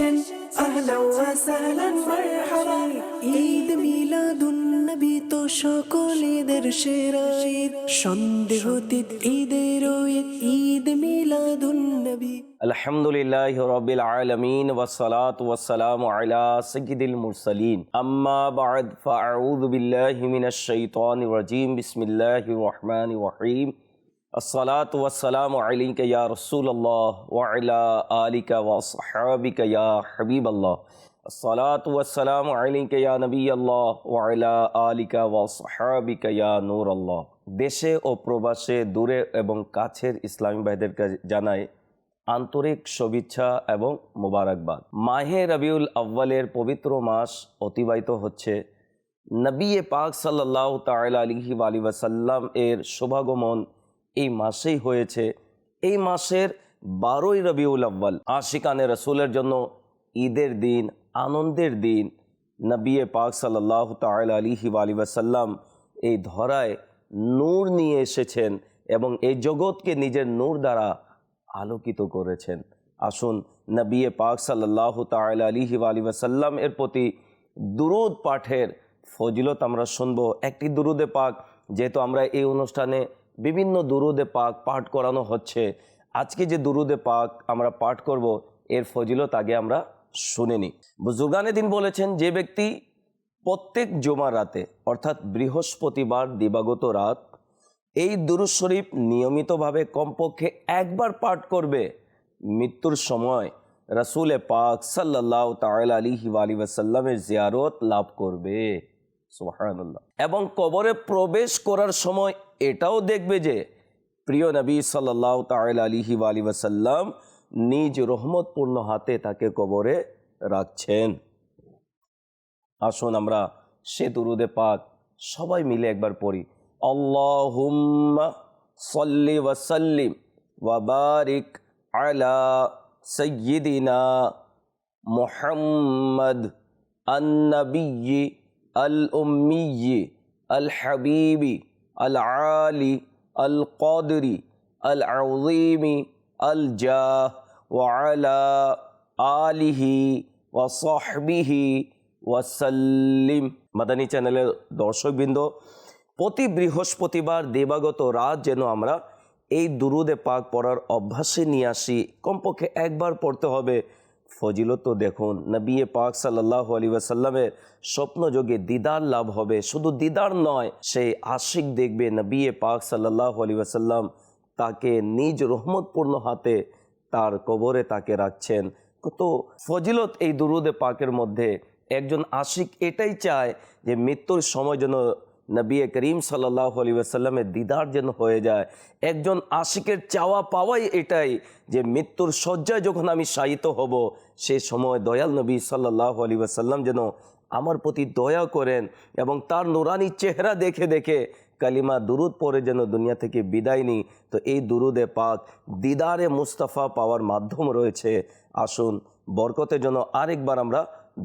এসেছেন ঈদ মিলাদুন নবী তো সকলেদের সেরা ঈদ সন্দেহতীত ঈদের ঈদ ঈদ মিলাদুন নবী আলহামদুলিল্লাহ রবিল আলমিন ওসলাত ওসালাম আলা সঈদুল মুরসলিন আম্মা বাদ ফাউদ বিল্লাহি মিনাশ শাইতানির রাজিম বিসমিল্লাহির রহমানির রহিম الصلاة والسلام عليك يا رسول الله وعلى آلك وصحابك يا حبيب الله الصلاة والسلام عليك يا نبي الله وعلى آلك وصحابك يا نور الله দেশে ও প্রবাসে দূরে এবং কাছের ইসলামী ভাইদেরকে জানাই আন্তরিক শুভেচ্ছা এবং মোবারকবাদ মাহে রবিউল আব্বালের পবিত্র মাস অতিবাহিত হচ্ছে নবী পাক সাল্লাহ তালা আলিহি আলী ওয়াসাল্লাম এর শুভাগমন এই মাসেই হয়েছে। এই মাসের বারোই রবিউল আব্বাল আশিকানে রসুলের জন্য ঈদের দিন, আনন্দের দিন। নবী পাক সাল্লাহ তালা আলিহি আলী ওয়াসাল্লাম এই ধরায় নূর নিয়ে এসেছেন এবং এই জগৎকে নিজের নূর দ্বারা আলোকিত করেছেন। আসুন, নবী পাক সাল্লাহ তাল আলিহি আলী ওয়াসাল্লাম এর প্রতি দুরুদ পাঠের ফজিলত আমরা শুনব। একটি দুরুদে পাক, যেহেতু আমরা এই অনুষ্ঠানে বিভিন্ন দুরুদে পাক পাঠ করানো হচ্ছে। আজকে যে দুরুদে পাক আমরা পাঠ করব, এর ফজিলত আগে আমরা শুনিনি বুজুর্গানে দিন বলেছেন, যে ব্যক্তি প্রত্যেক জমা রাতে, অর্থাৎ বৃহস্পতিবার দিবাগত রাত, এই দুরুদ শরীফ নিয়মিতভাবে কমপক্ষে একবার পাঠ করবে। মৃত্যুর সময় রসুল পাক সাল্লাহ তাল আলিহি আলী ওয়াসাল্লামের জিয়ারত লাভ করবে। সুবহানাল্লাহ। এবং কবরে প্রবেশ করার সময় এটাও দেখবে যে প্রিয় নবী সাল্লাহ তাল আলিহি আলী ওয়াসাল্লাম নিজ রহমতপূর্ণ হাতে তাকে কবরে রাখছেন আসুন আমরা সে দুরুদে পাক সবাই মিলে একবার পড়ি আল্লাহুম্মা সাল্লি ওয়াসাল্লিম ওয়াবারিক আলা সৈয়দিনা মুহাম্মদ النبي الأمي আল আলি আল কদরি আল আউজিমি আল জাহ ওয়ালা আলিহি ওয়াসবিহি ওয়াসাল্লিম মাদানি চ্যানেলের দর্শকবৃন্দ, প্রতি বৃহস্পতিবার দেবাগত রাত যেন আমরা এই দুরুদে পাক পড়ার অভ্যাসে নিয়ে আসি। কমপক্ষে একবার পড়তে হবে। ফজিলত তো দেখুন নবী পাক সাল্লাহ আলী ওয়াসাল্লামের স্বপ্নযোগে দিদার লাভ হবে। শুধু দিদার নয়, সেই আশিক দেখবে নবী পাক সাল্লাহ আলী ওয়াসাল্লাম তাকে নিজ রহমতপূর্ণ হাতে তার কবরে তাকে রাখছেন। কত ফজিলত এই দুরুদে পাকের মধ্যে একজন আশিক এটাই চায় যে মৃত্যুর সময় যেন নবী করিম সাল্লাহ আলী আসাল্লামের দিদার যেন হয়ে যায়। একজন আশিকের চাওয়া পাওয়াই এটাই যে মৃত্যুর শয্যায় যখন আমি শায়িত হব, সে সময় দয়াল নবী সাল্লাহ আলী আসাল্লাম যেন আমার প্রতি দয়া করেন এবং তার নুরানি চেহারা দেখে দেখে কালিমা দুরুদ পরে যেন দুনিয়া থেকে বিদায় নিই। তো এই দুরুদে পাক দিদারে মুস্তাফা পাওয়ার মাধ্যম রয়েছে। আসুন বরকতের জন্য আরেকবার আমরা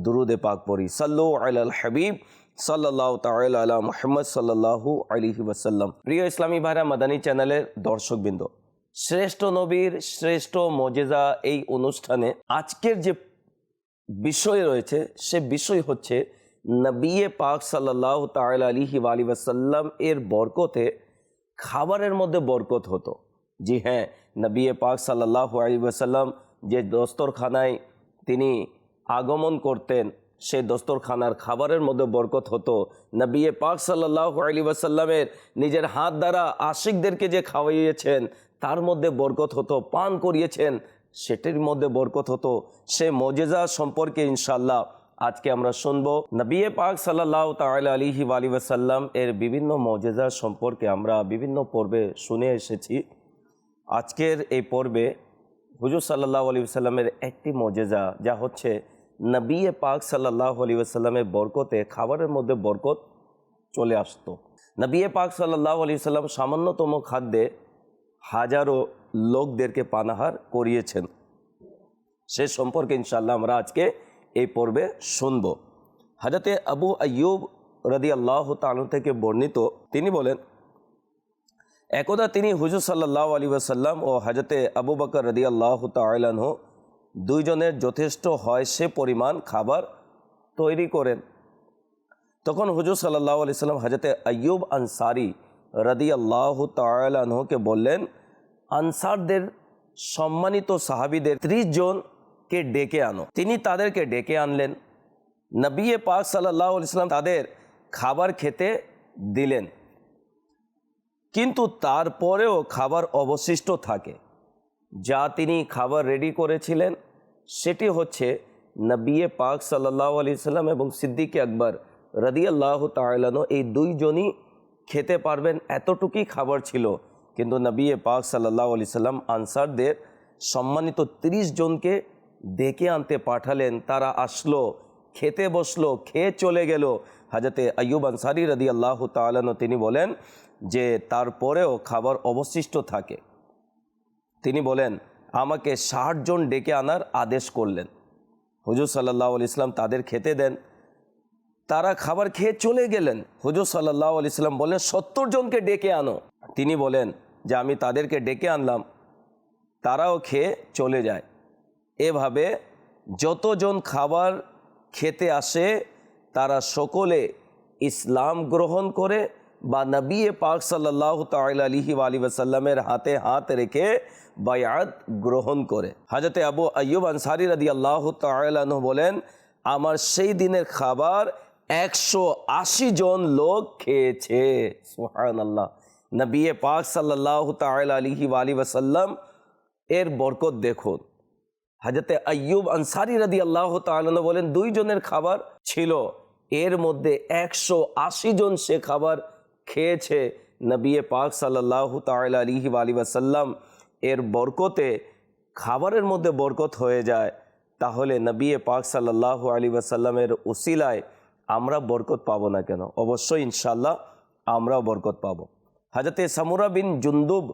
দুরুদে পাক পড়ি। সাল্লু আল হাবিব। সাল্লাহ তাল আলা মোহাম্মদ সাল্লাহু আলিহি ওয়াসাল্লাম। প্রিয় ইসলামী ভাইরা, মাদানী চ্যানেলের দর্শকবৃন্দ, শ্রেষ্ঠ নবীর শ্রেষ্ঠ মজেজা এই অনুষ্ঠানে আজকের যে বিষয় রয়েছে, সে বিষয় হচ্ছে নবিয়ে পাক সাল্লাহ তাল আলিহি আলী ওয়াসাল্লাম এর বরকতে খাবারের মধ্যে বরকত হতো। জি হ্যাঁ নবিয়ে পাক সাল্লাহ আলী ওয়াসাল্লাম যে দস্তরখানায় তিনি আগমন করতেন সে দস্তরখানার খাবারের মধ্যে বরকত হতো। নবিয়ে পাক সাল্লাহ আলী ওয়াসাল্লামের নিজের হাত দ্বারা আশিকদেরকে যে খাওয়াইয়েছেন, তার মধ্যে বরকত হতো, পান করিয়েছেন, সেটির মধ্যে বরকত হতো। সে মজেজা সম্পর্কে ইনশাল্লাহ আজকে আমরা শুনব। নবিয়ে পাক সাল্লাহ তাল আলিহি আলী ওয়াসাল্লাম এর বিভিন্ন মজেজা সম্পর্কে আমরা বিভিন্ন পর্বে শুনে এসেছি। আজকের এই পর্বে হুজুর সাল্লাহ আলী সাল্লামের একটি মজেজা, যা হচ্ছে নবী পাক সাল্লাহ আলী আসাল্লামের বরকতে, খাবারের মধ্যে বরকত চলে আসতো। নবী পাক সাল্লাহ আলী সাল্লাম সামান্যতম খাদ্যে হাজারো লোকদেরকে পানাহার করিয়েছেন। সে সম্পর্কে ইনশাল্লাহ আমরা আজকে এই পর্বে শুনব। হাজরতে আবু আয়ুব রদি আল্লাহ তালু থেকে বর্ণিত, তিনি বলেন, একদা তিনি হুজুর সাল্লাহ আলী ওয়াসাল্লাম ও হাজরতে আবু বকর রদি আল্লাহ তালাহ দুইজনের যথেষ্ট হয় সে পরিমাণ খাবার তৈরি করেন। তখন হুজুর সাল্লাহ আলি সাল্লাম হাজরতে আয়ুব আনসারি রদি আল্লাহ তালকে বললেন, আনসারদের সম্মানিত সাহাবিদের ত্রিশ জনকে ডেকে আনো। তিনি তাদেরকে ডেকে আনলেন। নবী পাক সাল্লাহ ইসলাম তাদের খাবার খেতে দিলেন। কিন্তু তারপরেও খাবার অবশিষ্ট থাকে। যা তিনি খাবার রেডি করেছিলেন, সেটি হচ্ছে নবিয়ে পাক সাল্লাহ আলি সাল্লাম এবং সিদ্দিক আকবর রদি আল্লাহ তালানো এই দুইজনই খেতে পারবেন এতটুকুই খাবার ছিল। কিন্তু নবিয়ে পাক সাল্লাহ আলি সাল্লাম আনসারদের সম্মানিত ৩০ জনকে ডেকে আনতে পাঠালেন। তারা আসলো, খেতে বসল, খেয়ে চলে গেল। হাজরতে আয়ুব আনসারি রদি আল্লাহ তালানো তিনি বলেন যে, তারপরেও খাবার অবশিষ্ট থাকে। তিনি বলেন, আমাকে ষাট জন ডেকে আনার আদেশ করলেন। হুজুর সাল্লাহ আলি ইসলাম তাদের খেতে দেন। তারা খাবার খেয়ে চলে গেলেন। হুজুর সাল্লাহ আলি ইসলাম বলেন সত্তর জনকে ডেকে আনো। তিনি বলেন যে, আমি তাদেরকে ডেকে আনলাম। তারাও খেয়ে চলে যায়। এভাবে যতজন খাবার খেতে আসে, তারা সকলে ইসলাম গ্রহণ করে বা নবী পাক সাল্লাহ তালিহি আলী ওসাল্লামের হাতে হাত রেখে বায়াত গ্রহণ করে। হাজরতে আবু আয়ুব আনসারি রাদি আল্লাহ তালু বলেন, আমার সেই দিনের খাবার একশো আশি জন লোক খেয়েছে। সোহান আল্লাহ নবী পাক সাল্লাহ তাল আলিহি আলী ওসাল্লাম এর বরকত দেখুন। হাজরতে আয়ুব আনসারি রাদি আল্লাহ তালন বলেন দুইজনের খাবার ছিল, এর মধ্যে একশো আশি জন সে খাবার খেয়েছে। নবী পাক সাল্লাহ তাল আলিহি আলী ওয়াসাল্লাম এর বরকতে খাবারের মধ্যে বরকত হয়ে যায়, তাহলে নবী পাক সাল্লাহ আলী ওয়াসাল্লামের উসিলায় আমরা বরকত পাবো না কেন? অবশ্যই ইনশাল্লাহ আমরাও বরকত পাবো। হাজরতে সামুরা বিন জুন্দুব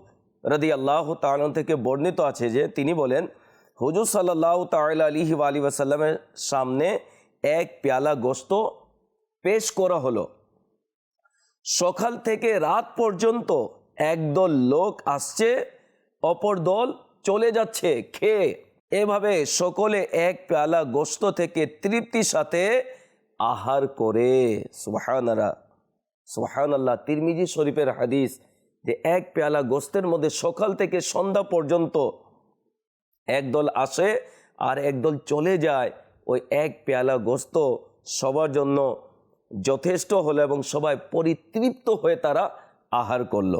রদি আল্লাহ তালন থেকে বর্ণিত আছে যে, তিনি বলেন, হুজুর সাল্লাহ তাল আলিহি আলী ওয়াসাল্লামের সামনে এক পেয়ালা গোস্ত পেশ করা হলো। সকাল থেকে রাত পর্যন্ত একদল লোক আসছে অপর দল চলে যাচ্ছে খেয়ে এভাবে সকলে এক পেয়ালা গোস্ত থেকে তৃপ্তির সাথে আহার করে। সুবাহানারা সুবাহান আল্লাহ তিরমিজি শরীফের হাদিস যে এক পেয়ালা গোস্তের মধ্যে সকাল থেকে সন্ধ্যা পর্যন্ত একদল আসে আর একদল চলে যায়, ওই এক পেয়ালা গোস্ত সবার জন্য যথেষ্ট হলো এবং সবাই পরিতৃপ্ত হয়ে তারা আহার করল।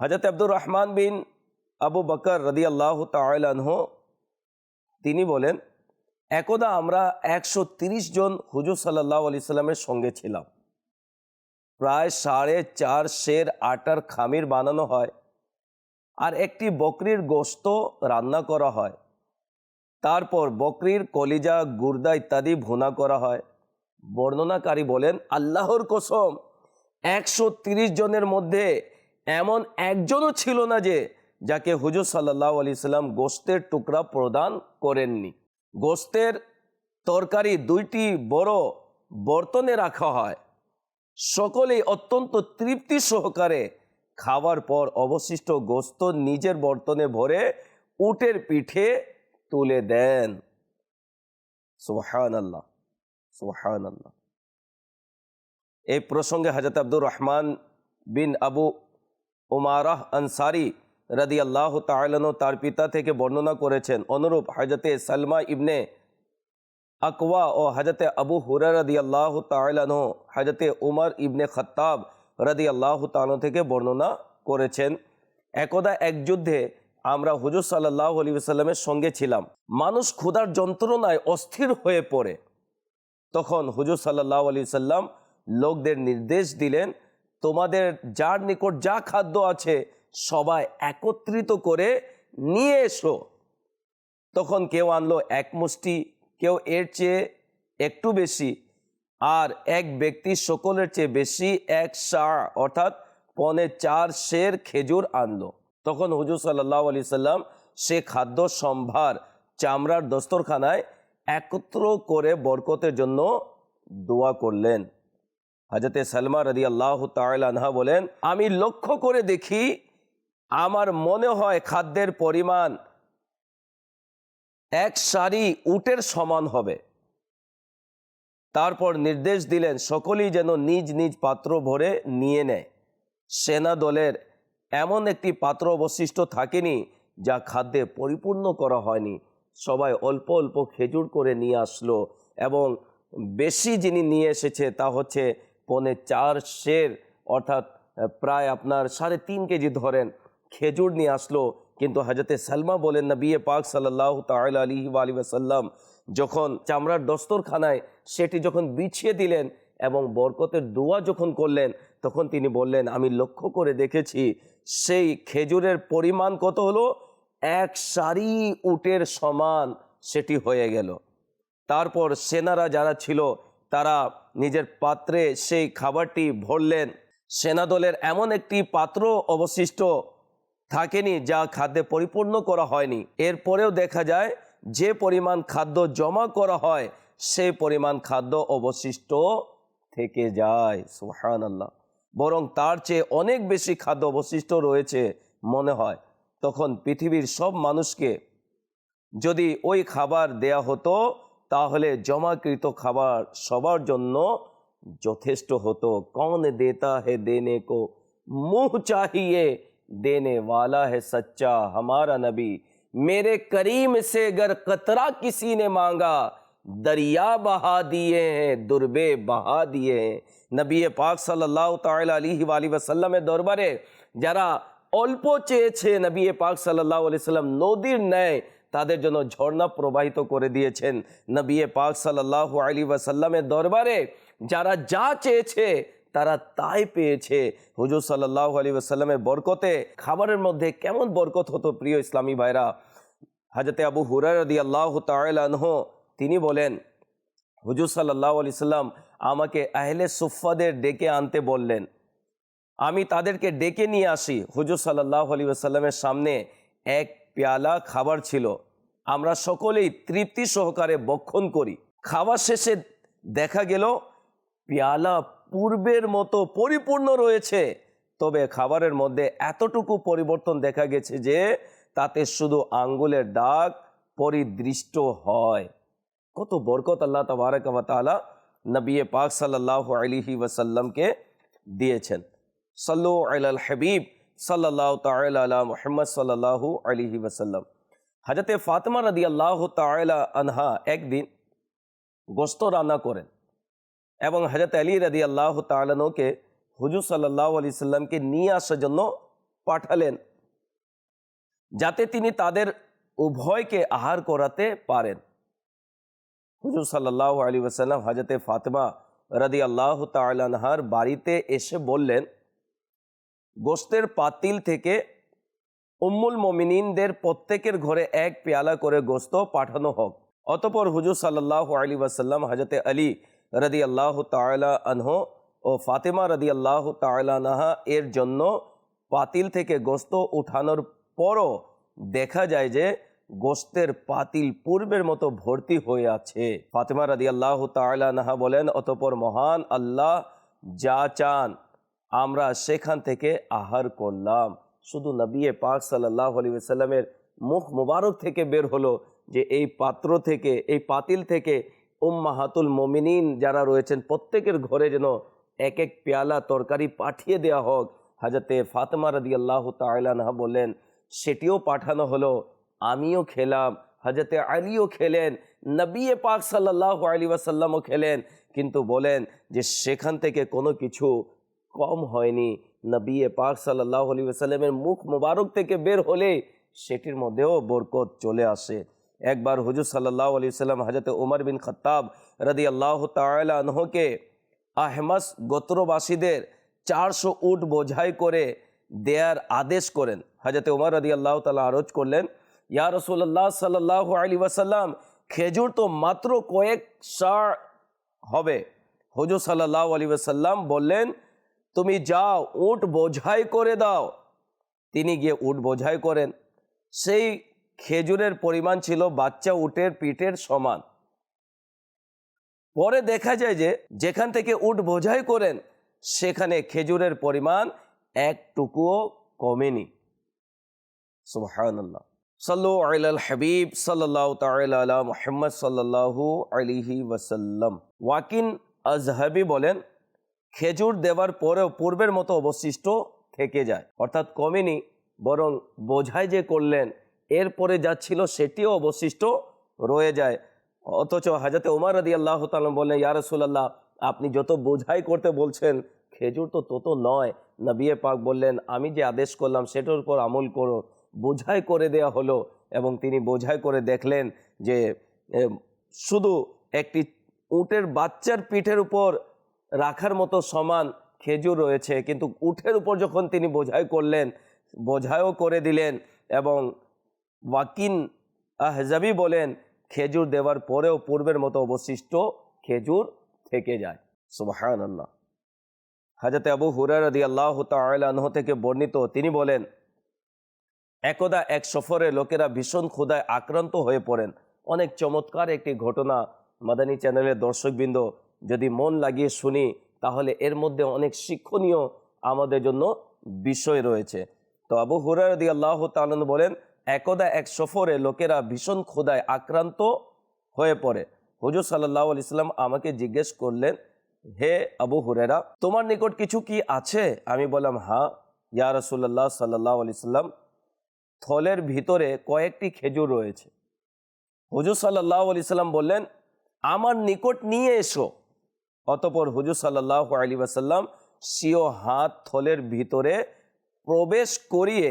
হজরত আব্দুর রহমান বিন আবু বকর রদি আল্লাহ তালহ তিনি বলেন, একদা আমরা একশো তিরিশ জন হুজুর সাল্লাহ আলি সাল্লামের সঙ্গে ছিলাম। প্রায় সাড়ে চার শের আটার খামির বানানো হয় আর একটি বকরির গোস্ত রান্না করা হয়। তারপর বকরির কলিজা, গুর্দা ইত্যাদি ভুনা করা হয়। বর্ণনাকারী বলেন, আল্লাহর কসম, একশো জনের মধ্যে এমন একজনও ছিল না যে, যাকে হুজুর সাল্লাহ আলি সাল্লাম গোস্তের টুকরা প্রদান করেননি। গোস্তের তরকারি দুইটি বড় বর্তনে রাখা হয়। সকলেই অত্যন্ত তৃপ্তি সহকারে খাওয়ার পর অবশিষ্ট গোস্ত নিজের বর্তনে ভরে উটের পিঠে তুলে দেন। সুহান আল্লাহ আল্লাহ এই প্রসঙ্গে হাজরত আব্দুর রহমান বিন আবু উমারাহ আনসারি রাদি আল্লাহ তালন তার পিতা থেকে বর্ণনা করেছেন। অনুরূপ হজরতে সালমা ইবনে আকওয়া ও হজরতে আবু হুরা রদি আল্লাহ তালন হজরতে উমর ইবনে খত্তাব রদি আল্লাহ তালন থেকে বর্ণনা করেছেন। একদা এক যুদ্ধে আমরা হুজুর সাল্লাহ আলী সাল্লামের সঙ্গে ছিলাম। মানুষ ক্ষুধার যন্ত্রণায় অস্থির হয়ে পড়ে। তখন হুজুর সাল্লাহ আলী সাল্লাম লোকদের নির্দেশ দিলেন তোমাদের যার নিকট যা খাদ্য আছে সবাই একত্রিত করে নিয়ে এসো। তখন কেউ আনলো এক মুষ্টি, কেউ এর চেয়ে একটু বেশি, আর এক ব্যক্তি সকলের চেয়ে বেশি এক সা অর্থাৎ পনে চার শের খেজুর আনলো। তখন হুজুর সাল্লাহ আলি সাল্লাম সে খাদ্য সম্ভার চামড়ার দস্তরখানায় একত্র করে বরকতের জন্য দোয়া করলেন। হাজরতে সালমা রদি আল্লাহ তালহা বলেন, আমি লক্ষ্য করে দেখি আমার মনে হয় খাদ্যের পরিমাণ এক সারি উটের সমান হবে। তারপর নির্দেশ দিলেন, সকলেই যেন নিজ নিজ পাত্র ভরে নিয়ে নেয়। সেনা দলের এমন একটি পাত্র অবশিষ্ট থাকেনি যা খাদ্যে পরিপূর্ণ করা হয়নি। সবাই অল্প অল্প খেজুর করে নিয়ে আসলো এবং বেশি যিনি নিয়ে এসেছে তা হচ্ছে পনে চার শের, অর্থাৎ প্রায় আপনার সাড়ে তিন কেজি ধরেন খেজুর নিয়ে আসলো। কিন্তু হাজরতে সালমা বলেন না বিয়ে পাক সাল্লাহ তাল আলী আলী সাল্লাম যখন চামড়ার দস্তরখানায় সেটি যখন বিছিয়ে দিলেন এবং বরকতের দোয়া যখন করলেন, তখন তিনি বললেন, আমি লক্ষ্য করে দেখেছি, সেই খেজুরের পরিমাণ কত হলো? এক সারি উটের সমান সেটি হয়ে গেল। তারপর সেনারা যারা ছিল তারা নিজের পাত্রে সেই খাবারটি ভরলেন। সেনাদলের এমন একটি পাত্র অবশিষ্ট থাকেনি যা খাদ্যে পরিপূর্ণ করা হয়নি। এরপরেও দেখা যায়, যে পরিমাণ খাদ্য জমা করা হয়, সেই পরিমাণ খাদ্য অবশিষ্ট থেকে যায়। সুহান আল্লাহ বরং তার চেয়ে অনেক বেশি খাদ্য অবশিষ্ট রয়েছে মনে হয়। তখন পৃথিবীর সব মানুষকে যদি ওই খাবার দেয়া হতো তাহলে জমাকৃত খাবার সবার জন্য যথেষ্ট হতো। কন দেতা হে দেনে কো منہ چاہیے دینے والا ہے سچا ہمارا نبی میرے کریم سے گر قطرہ کسی نے مانگا دریا بہا دیے ہیں دربے بہا دیے ہیں نبی پاک صلی اللہ تعالی علیہ وآلہ وسلم দরবারে যারা অল্প চেয়েছে নবী পাক علیہ وسلم সাল্লাম নদীর ন্যায় তাদের জন্য ঝর্ণা প্রবাহিত করে দিয়েছেন নবী পাক সাল্লাহ আলী ওয়াসাল্লামের দরবারে। যারা যা চেয়েছে, তারা তাই পেয়েছে। হুজুর সাল্লাহ আলী ওয়াসাল্লামের বরকতে। খাবারের মধ্যে কেমন বরকত হতো প্রিয় ইসলামী ভাইরা? হাজরতে আবু হুরার রদি আল্লাহ তাহ তিনি বলেন, হুজুর সাল্লাহ আলি সাল্লাম আমাকে আহলে সুফাদের ডেকে আনতে বললেন। আমি তাদেরকে ডেকে নিয়ে আসি। হুজুর সাল্লাহ আলী সাল্লামের সামনে এক পেয়ালা খাবার ছিল। আমরা সকলেই তৃপ্তি সহকারে বক্ষণ করি। খাবার শেষে দেখা গেল, পেয়ালা পূর্বের মতো পরিপূর্ণ রয়েছে। তবে খাবারের মধ্যে এতটুকু পরিবর্তন দেখা গেছে যে, তাতে শুধু আঙ্গুলের দাগ পরিদৃষ্ট হয়। কত বরকত আল্লাহ তালা নবী পাক সাল্লাহ আলিহি ওয়াসাল্লামকে দিয়েছেন। সাল্লু আল হাবিব। সাল্লাহ তালা মোহাম্মদ সাল্লাহু আলিহি ওয়াসাল্লাম। হাজরতে ফাতেমা রদি আল্লাহ তালা আনহা একদিন গোস্ত রান্না করেন এবং হজরত আলী রদি আল্লাহ তালানোকে হুজুর সাল্লাহ আলি সাল্লামকে নিয়ে আসার জন্য পাঠালেন যাতে তিনি তাদের উভয়কে আহার করাতে পারেন। হুজুর সাল্লাহ আলী ওসাল্লাম হাজরতে ফাতেমা রাদি আল্লাহ তালানহার বাড়িতে এসে বললেন গোস্তের পাতিল থেকে উম্মুল মমিনিনদের প্রত্যেকের ঘরে এক পেয়ালা করে গোস্ত পাঠানো হোক। অতপর হুজুর সাল্লাহ আলী ওয়াসাল্লাম হজরতে আলী রদি আল্লাহ তালা আনহ ও ফাতেমা রদি আল্লাহ তালানাহা এর জন্য পাতিল থেকে গোস্ত উঠানোর পরও দেখা যায় যে গোস্তের পাতিল পূর্বের মতো ভর্তি হয়ে আছে। ফাতেমা রাদি আল্লাহ তালানাহা বলেন, অতপর মহান আল্লাহ যা চান আমরা সেখান থেকে আহার করলাম। শুধু নবী পাক সাল্লাহ আলী সাল্লামের মুখ মুবারক থেকে বের হলো যে এই পাত্র থেকে, এই পাতিল থেকে উম্মাহাতুল মমিনিন যারা রয়েছেন প্রত্যেকের ঘরে যেন এক এক পেয়ালা তরকারি পাঠিয়ে দেওয়া হোক। হাজরতে ফাতেমা রাদি আল্লাহ তালানহা বললেন, সেটিও পাঠানো হলো, আমিও খেলাম। হজরতে আলীও খেলেন, নবী পাক সাল্লাহ আলী ওয়াসাল্লামও খেলেন। কিন্তু বলেন যে সেখান থেকে কোনো কিছু কম হয়নি। নবী পাক সাল্লাহ আলী ওয়াসাল্লামের মুখ মোবারক থেকে বের হলে সেটির মধ্যেও বরকত চলে আসে। একবার হুজুর সাল্লাহ আলী সাল্লাম হজরত উমর বিন খত্তাব রদি আল্লাহ তালহকে আহমাস গোত্রবাসীদের চারশো উট বোঝাই করে দেয়ার আদেশ করেন। হজরত উমর রদি আল্লাহ তালা আরজ করলেন, ইয়া রসুল্লাহ সাল্লাহ আলী ওয়াসাল্লাম, খেজুর তো মাত্র কয়েক সার হবে। হুজুর সাল্লাহ আলী ওয়াসাল্লাম বললেন তুমি যাও, উট বোঝাই করে দাও। তিনি গিয়ে উট বোঝাই করেন। সেই খেজুরের পরিমাণ ছিল বাচ্চা উটের পিঠের সমান। পরে দেখা যায় যে, যেখান থেকে উট বোঝাই করেন, সেখানে খেজুরের পরিমাণ একটুকুও কমেনি। সাল্লু আল হাবিব সাল্লাহ মোহাম্মদ সাল্লাহু আলিহি ওয়াসাল্লাম। ওয়াকিন আজহাবি বলেন খেজুর দেওয়ার পরেও পূর্বের মতো অবশিষ্ট থেকে যায়। অর্থাৎ কমেনি, বরং বোঝাই যে করলেন, এরপরে যা ছিল সেটিও অবশিষ্ট রয়ে যায়। অথচ হাজাতে উমার রাদি আল্লাহ তালাম বললেন, ইয়া রসুল্লাহ আপনি যত বোঝাই করতে বলছেন, খেজুর তো তত নয়। নবিয়ে পাক বললেন, আমি যে আদেশ করলাম, সেটার উপর আমল করো। বোঝাই করে দেয়া হলো। এবং তিনি বোঝাই করে দেখলেন যে শুধু একটি উটের বাচ্চার পিঠের উপর রাখার মতো সমান খেজুর রয়েছে, কিন্তু উঠের উপর যখন তিনি বোঝাই করলেন, বোঝাইও করে দিলেন এবং ওয়াকিন আহজাবি বলেন, খেজুর দেওয়ার পরেও পূর্বের মতো অবশিষ্ট খেজুর থেকে যায়। সুবাহান আল্লাহ হাজরতে আবু হুরারদি আল্লাহ তাহ থেকে বর্ণিত, তিনি বলেন, একদা এক সফরে লোকেরা ভীষণ ক্ষুধায় আক্রান্ত হয়ে পড়েন। অনেক চমৎকার একটি ঘটনা মাদানী চ্যানেলের দর্শকবৃন্দ যদি মন লাগিয়ে শুনি, তাহলে এর মধ্যে অনেক শিক্ষণীয় আমাদের জন্য বিষয় রয়েছে। তো আবু হুরারদি আল্লাহ তালন বলেন, একদা এক সফরে লোকেরা ভীষণ ক্ষুধায় আক্রান্ত হয়ে পড়ে। হুজুর সাল্লাহ ইসলাম আমাকে জিজ্ঞেস করলেন, হে আবু হুরেরা তোমার নিকট কিছু কি আছে? আমি বললাম হ্যাঁ ইয়া রসুল্লাহ সাল্লাহ আলিয়াল্লাম থলের ভিতরে কয়েকটি খেজুর রয়েছে। হুজুর সাল্লাহ আলি সাল্লাম বললেন, আমার নিকট নিয়ে এসো। অতপর হুজুর সাল্লাহ আলী ওয়াসাল্লাম সিও হাত থলের ভিতরে প্রবেশ করিয়ে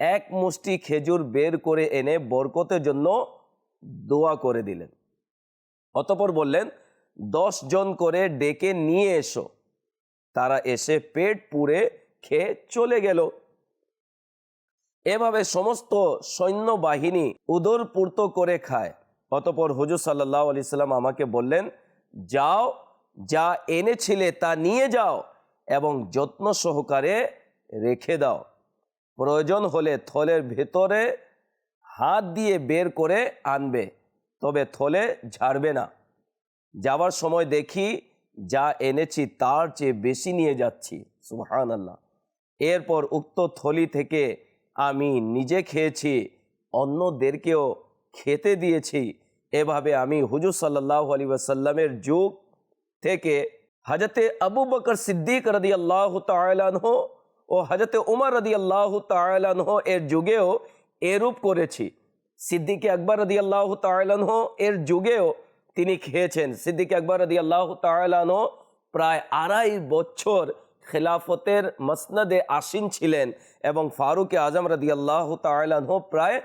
এক মুষ্টি খেজুর বের করে এনে বরকতের জন্য দোয়া করে দিলেন। অতপর বললেন, দশ জন করে ডেকে নিয়ে এসো। তারা এসে পেট পুড়ে খেয়ে চলে গেল। এভাবে সমস্ত সৈন্যবাহিনী উদরপূর্ত করে খায়। অতপর হুজুর সাল্লাহ আলি সাল্লাম আমাকে বললেন, যাও যা এনেছিলে তা নিয়ে যাও এবং যত্ন সহকারে রেখে দাও। প্রয়োজন হলে থলের ভেতরে হাত দিয়ে বের করে আনবে, তবে থলে ঝাড়বে না। যাওয়ার সময় দেখি যা এনেছি তার চেয়ে বেশি নিয়ে যাচ্ছি। সুহান আল্লাহ এরপর উক্ত থলি থেকে আমি নিজে খেয়েছি, অন্যদেরকেও খেতে দিয়েছি। এভাবে আমি হুজুর সাল্লাহ আলী ওয়াসাল্লামের যুগ থেকে হাজতে আবু বকর সিদ্দিক রদি আল্লাহ তালানহ ও হাজতে উমর রদি আল্লাহ তালানহ এর যুগেও এরূপ করেছি সিদ্দিকে আকবর রদি আল্লাহ তালানহ এর যুগেও তিনি খেয়েছেন সিদ্দিকে আকবর রদি আল্লাহ তালানহ প্রায় আড়াই বছর খেলাফতের মসনদে আসীন ছিলেন এবং ফারুক আজম রদি আল্লাহ তালানহ প্রায়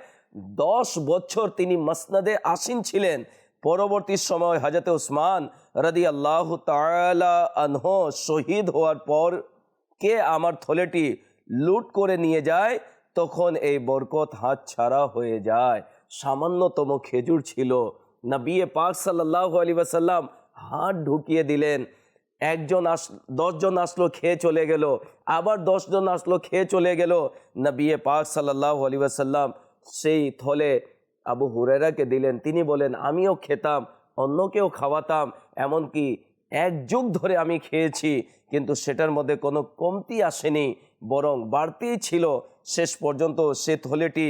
দশ বছর তিনি মসনদে আসীন ছিলেন। পরবর্তী সময় হজরত উসমান রদি আল্লাহ আনহ শহীদ হওয়ার পর কে আমার থলেটি লুট করে নিয়ে যায়, তখন এই বরকত হাত ছাড়া হয়ে যায়। সামান্যতম খেজুর ছিল। নবিয়ে পাক সাল্লাহ আলী ওয়াসাল্লাম হাত ঢুকিয়ে দিলেন। একজন আস, দশজন আসলো, খেয়ে চলে গেল। আবার দশজন আসলো, খেয়ে চলে গেল। নবিয়ে পাক সাল্লাহ আলী ওয়াসাল্লাম সেই থলে আবু হুরেরাকে দিলেন। তিনি বলেন, আমিও খেতাম, অন্যকেও খাওয়াতাম, এমনকি এক যুগ ধরে আমি খেয়েছি, কিন্তু সেটার মধ্যে কোনো কমতি আসেনি, বরং বাড়তিই ছিল। শেষ পর্যন্ত সে থলেটি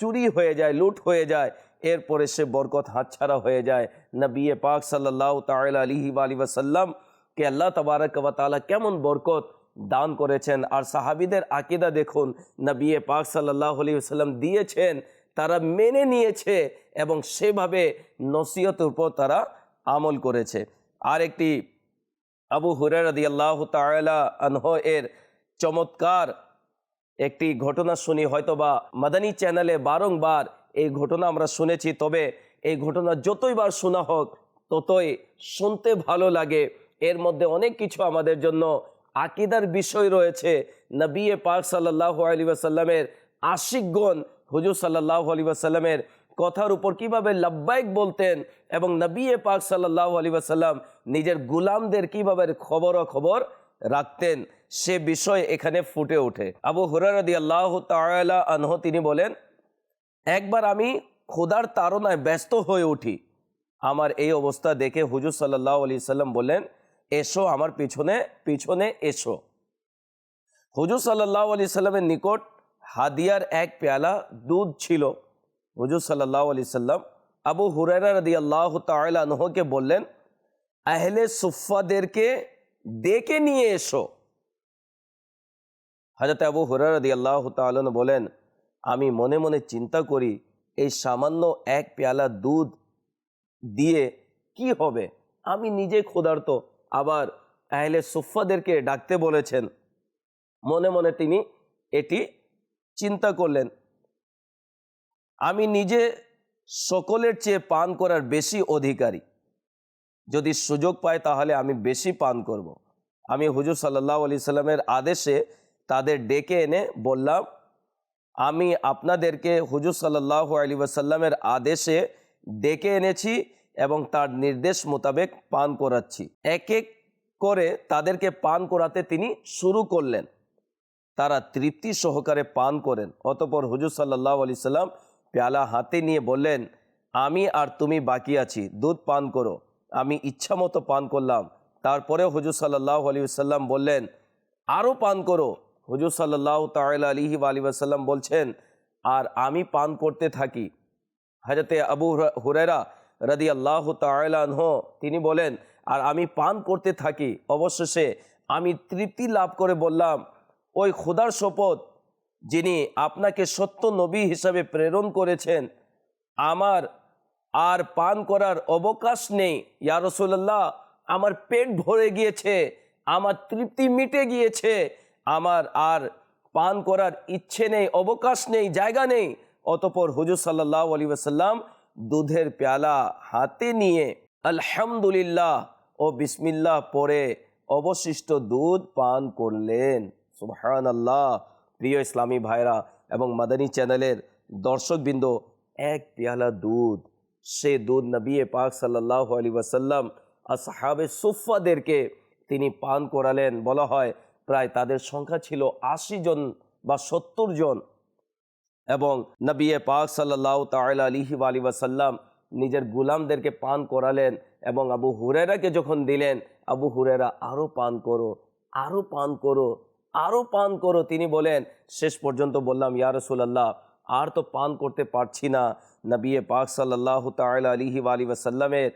চুরি হয়ে যায়, লুট হয়ে যায়। এরপরে সে বরকত হাতছাড়া হয়ে যায়। না নবিয়ে পাক সাল্লাহ তাল আলিহি আলী ওয়াসাল্লাম কে আল্লাহ তবারক তাআলা কেমন বরকত দান করেছেন। আর সাহাবিদের আকিদা দেখুন না নবিয়ে পাক সাল্লাহ আলী সাল্লাম দিয়েছেন তারা মেনে নিয়েছে এবং সেভাবে নসিহতের উপর তারা আমল করেছে। আর একটি আবু হুরারদি আল্লাহ তালা আনহ এর চমৎকার একটি ঘটনা শুনি, হয়তোবা মাদানী চ্যানেলে বারংবার এই ঘটনা আমরা শুনেছি, তবে এই ঘটনা যতইবার শোনা হোক, ততই শুনতে ভালো লাগে। এর মধ্যে অনেক কিছু আমাদের জন্য আকিদার বিষয় রয়েছে। নবিয়ে পাক সাল্লাহ আলী আসাল্লামের আশিকগণ হুজুর সাল্লাহ আলী আসাল্লামের কথার উপর কীভাবে লাব্বাইক বলতেন এবং নবিয়ে পাক সাল্লাহ আলী আসাল্লাম নিজের গুলামদের কীভাবে খবর খবর রাখতেন, সে বিষয় এখানে ফুটে ওঠে। আবু হুরারদি আল্লাহ আনহ তিনি বলেন, একবার আমি খোদার তাড়নায় ব্যস্ত হয়ে উঠি। আমার এই অবস্থা দেখে হুজুর সাল্লাহ আলি সাল্লাম বললেন, এসো আমার পিছনে পিছনে এসো। হুজুর সাল্লাহ আলি সাল্লামের নিকট হাদিয়ার এক পেয়ালা দুধ ছিল। হুজুর সাল্লাহ আলি সাল্লাম আবু হুরারা রদি আল্লাহ তালহকে বললেন, আহলে সুফাদেরকে ডেকে নিয়ে এসো। হাজরত আবু হুরারা রদি আল্লাহ তালন বলেন, আমি মনে মনে চিন্তা করি, এই সামান্য এক পেয়ালা দুধ দিয়ে কি হবে? আমি নিজে ক্ষুধার্ত, আবার আহলে সুফাদেরকে ডাকতে বলেছেন। মনে মনে তিনি এটি চিন্তা করলেন, আমি নিজে সকলের চেয়ে পান করার বেশি অধিকারী। যদি সুযোগ পাই তাহলে আমি বেশি পান করব। আমি হুজুর সাল্লাহ আলি সাল্লামের আদেশে তাদের ডেকে এনে বললাম, আমি আপনাদেরকে হুজুর সাল্লাহ আলী ওয়াসাল্লামের আদেশে ডেকে এনেছি এবং তার নির্দেশ মোতাবেক পান করাচ্ছি। এক এক করে তাদেরকে পান করাতে তিনি শুরু করলেন। তারা তৃপ্তি সহকারে পান করেন। অতপর হুজুর সাল্লাহ আলি সাল্লাম পেয়ালা হাতে নিয়ে বললেন, আমি আর তুমি বাকি আছি, দুধ পান করো। আমি ইচ্ছা মতো পান করলাম। তারপরে হুজুর সাল্লাহ আলী সাল্লাম বললেন আরও পান করো। হুজুর সাল্লাহ তাল আলিহি আলী বলছেন, আর আমি পান করতে থাকি। হাজরতে আবু হুরা- হুরেরা রাদি আল্লাহ তালাহ তিনি বলেন, আর আমি পান করতে থাকি। অবশেষে আমি তৃপ্তি লাভ করে বললাম ওই খোদার শপথ যিনি আপনাকে সত্য নবী হিসাবে প্রেরণ করেছেন, আমার আর পান করার অবকাশ নেই। ইয়া রসুল্লাহ আমার পেট ভরে গিয়েছে, আমার তৃপ্তি মিটে গিয়েছে, আমার আর পান করার ইচ্ছে নেই, অবকাশ নেই, জায়গা নেই। অতপর হুজুর সাল্লাহ আলী ওসাল্লাম দুধের পেয়ালা হাতে নিয়ে আলহামদুলিল্লাহ ও বিসমিল্লাহ পরে অবশিষ্ট দুধ পান করলেন। সুবহান আল্লাহ প্রিয় ইসলামী ভাইরা এবং মাদানী চ্যানেলের দর্শকবৃন্দ, এক পেয়ালা দুধ। সে দুধ নবী পাক সাল্লাহ আলী ওয়াসাল্লাম আসহাবে সুফাদেরকে তিনি পান করালেন। বলা হয় প্রায় তাদের সংখ্যা ছিল আশি জন বা সত্তর জন। এবং নবী পাক সাল্লাহ তাল আলিহি আলী ওয়াসাল্লাম নিজের গুলামদেরকে পান করালেন এবং আবু হুরেরাকে যখন দিলেন, আবু হুরেরা আরও পান করো আরও পান করো। আরও পান করো, তিনি বলেন, শেষ পর্যন্ত বললাম, ইয়া রসুলাল্লাহ, আর তো পান করতে পারছি না। নবিয়ে পাক সাল্লাহ তাল আলিহি আলী সাল্লামের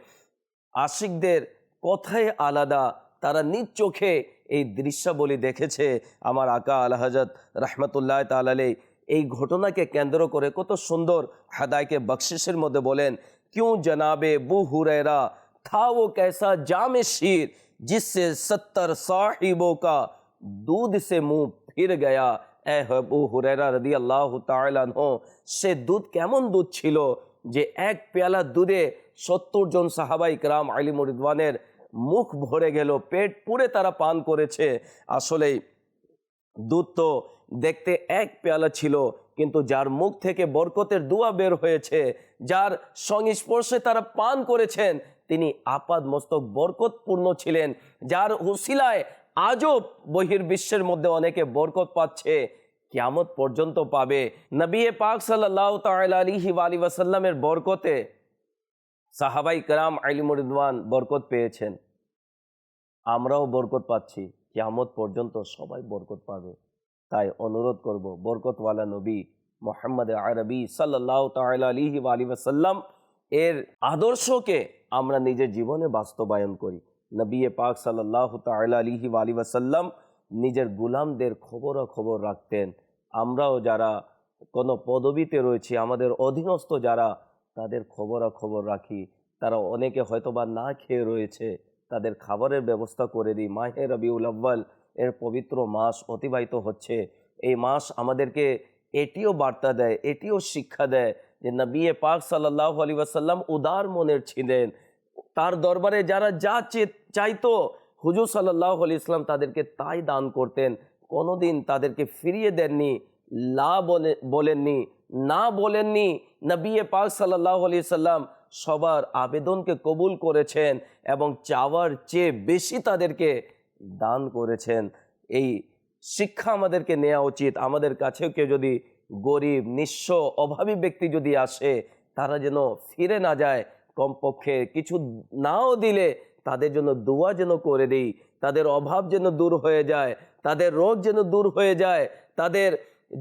আশিকদের কথাই আলাদা। তারা নিজ চোখে এই দৃশ্যাবলী দেখেছে। আমার আকা আল রহমতুল্লাহ তালালে এই ঘটনাকে কেন্দ্র করে কত সুন্দর হাদাইকে বকশিসের মধ্যে বলেন, কিউ জনাবে বু হুরেরা থা ও কেসা জামে শির, জিসে সত্তর সাহিবো কা दूध से मुंह ফির গয়া এ হবু হুরেরা রদি আল্লাহ তালহ সে দুধ কেমন দুধ ছিল যে এক পেয়ালা দুধে সত্তর জন সাহাবাই ইকরাম, আলী মুরিদওয়ানের মুখ ভরে গেল, পেট পুড়ে তারা পান করেছে। আসলেই দুধ তো দেখতে এক পেয়ালা ছিল, কিন্তু যার মুখ থেকে বরকতের দুয়া বের হয়েছে, যার সংস্পর্শে তারা পান করেছেন, তিনি আপাদ মস্তক বরকতপূর্ণ ছিলেন, যার হুসিলায় আজও বহির্বিশ্বের মধ্যে অনেকে বরকত পাচ্ছে, কিয়ামত পর্যন্ত পাবে। নবী পাক সাল্লাহ তাল আলিহি আলী ওয়াসাল্লামের বরকতে সাহাবাই কারাম আলিমুরিদওয়ান বরকত পেয়েছেন। আমরাও বরকত পাচ্ছি, কিয়ামত পর্যন্ত সবাই বরকত পাবে। তাই অনুরোধ করব, বরকতওয়ালা নবী মোহাম্মদ আরবি সাল্লাহ তাল আলিহি আলী ওয়াসাল্লাম এর আদর্শকে আমরা নিজের জীবনে বাস্তবায়ন করি। নবী পাক সাল্লাহ তাল আলিহি আলী ওয়াসাল্লাম নিজের গুলামদের খবরাখবর রাখতেন। আমরাও যারা কোনো পদবিতে রয়েছি, আমাদের অধীনস্থ যারা, তাদের খবরাখবর রাখি। তারা অনেকে হয়তোবা না খেয়ে রয়েছে, তাদের খাবারের ব্যবস্থা করে দিই। মাহে রবিউল আব্বাল এর পবিত্র মাস অতিবাহিত হচ্ছে। এই মাস আমাদেরকে এটিও বার্তা দেয়, এটিও শিক্ষা দেয় যে নবী পাক সাল্লাহ আলী ওয়াসাল্লাম উদার মনের ছিলেন। তার দরবারে যারা যা চাইতো, হুজুর সাল্লাহ আলি ইসলাম তাদেরকে তাই দান করতেন। কোনোদিন তাদেরকে ফিরিয়ে দেননি, লা বলে, বলেননি, না বলেননি নবী পাক সাল্লাহ আলি সাল্লাম সবার আবেদনকে কবুল করেছেন এবং চাওয়ার চেয়ে বেশি তাদেরকে দান করেছেন। এই শিক্ষা আমাদেরকে নেওয়া উচিত। আমাদের কাছেও কেউ যদি গরিব, নিঃস্ব, অভাবী ব্যক্তি যদি আসে, তারা যেন ফিরে না যায় কমপক্ষে কিছু নাও দিলে তাদের জন্য দোয়া যেন করে দিই। তাদের অভাব যেন দূর হয়ে যায়, তাদের রোগ যেন দূর হয়ে যায়, তাদের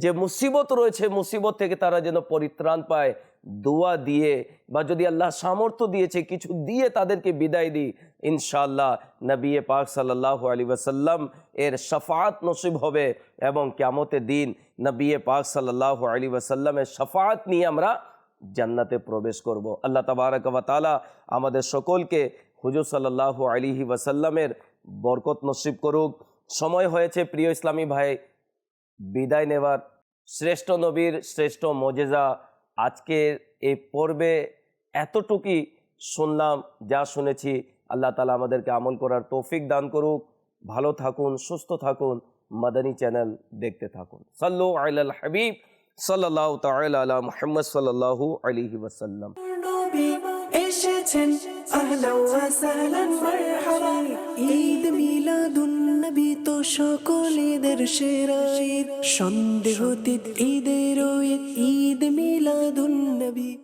যে মুসিবত রয়েছে, মুসিবত থেকে তারা যেন পরিত্রাণ পায়। দোয়া দিয়ে বা যদি আল্লাহ সামর্থ্য দিয়েছে, কিছু দিয়ে তাদেরকে বিদায় দিই। ইনশাআল্লাহ নবী পাক সাল্লাহ আলী ওয়াসাল্লাম এর শফাত নসিব হবে এবং ক্যামতের দিন নবী পাক সাল্লাহ আলী ওয়াসাল্লামের শফাত নিয়ে আমরা জান্নাতে প্রবেশ করব। আল্লাহ তাবারক ওয়া তাআলা আমাদের সকলকে হুজুর সাল্লাহ আলিহি ওয়াসাল্লামের বরকত নসিব করুক। সময় হয়েছে প্রিয় ইসলামী ভাই, বিদায় নেবার। শ্রেষ্ঠ নবীর শ্রেষ্ঠ মজেজা আজকের এই পর্বে এতটুকুই শুনলাম, যা শুনেছি। আল্লাহ তালা আমাদেরকে আমল করার তৌফিক দান করুক। ভালো থাকুন, সুস্থ থাকুন, মাদানী চ্যানেল দেখতে থাকুন। সাল্লু আল হাবিব। সাল্লাহ তাল মুহাম্মদ সাল্লাহু আলিহি ওয়াসাল্লাম। এসেছেন ঈদ মিলাদুন নবী তো সকলেদের সেরা ঈদ সন্দেহ ঈদের ঈদ ঈদ মিলাদুন নবী।